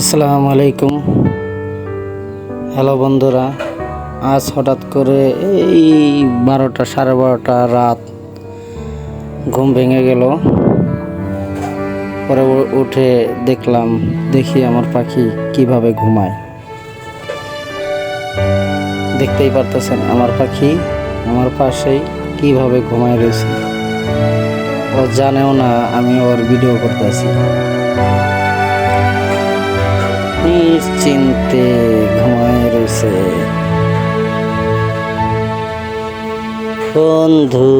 আসসালামু আলাইকুম। হ্যালো বন্ধুরা, আজ হঠাৎ করে এই বারোটা সাড়ে বারোটা রাত ঘুম ভেঙে গেল। পরে উঠে দেখলাম, দেখি আমার পাখি কীভাবে ঘুমায়। দেখতেই পারতেছেন, আমার পাখি আমার পাশেই কীভাবে ঘুমায় রয়েছে। ও জানেও না আমি ওর ভিডিও করতেছি নিশ্চিন্তে ঘুমায় রয়েছে। বন্ধু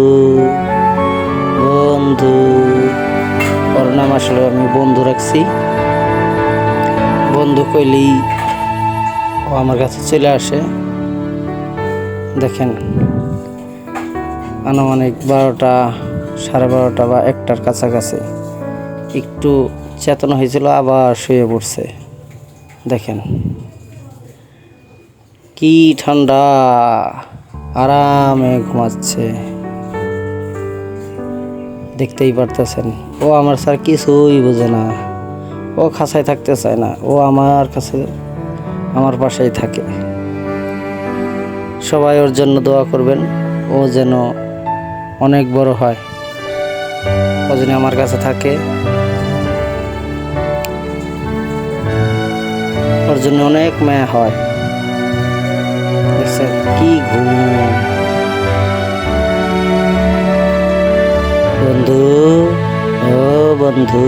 বন্ধু, ওর নাম আসলে আমি বন্ধু রাখছি। বন্ধু কইলেই ও আমার কাছে চলে আসে। দেখেন, আনুমানিক বারোটা, সাড়ে বারোটা বা একটার কাছাকাছি একটু চেতনা হয়েছিল, আবার শুয়ে পড়ছে। দেখেন। কি ঠান্ডা। আরামে ঘুমাচ্ছে। দেখতেই পারতেছেন। ও আমার স্যার কিছুই বোঝে না। ও খাসায় থাকতে চায় না। ও আমার কাছে, আমার পাশেই থাকে। সবাই ওর জন্য দোয়া করবেন। ও যেন অনেক বড় হয়। ও যেন আমার কাছে থাকে। আমার জন্য অনেক মেয়ে হয়। দেখছেন কি ঘুম। বন্ধু ও বন্ধু।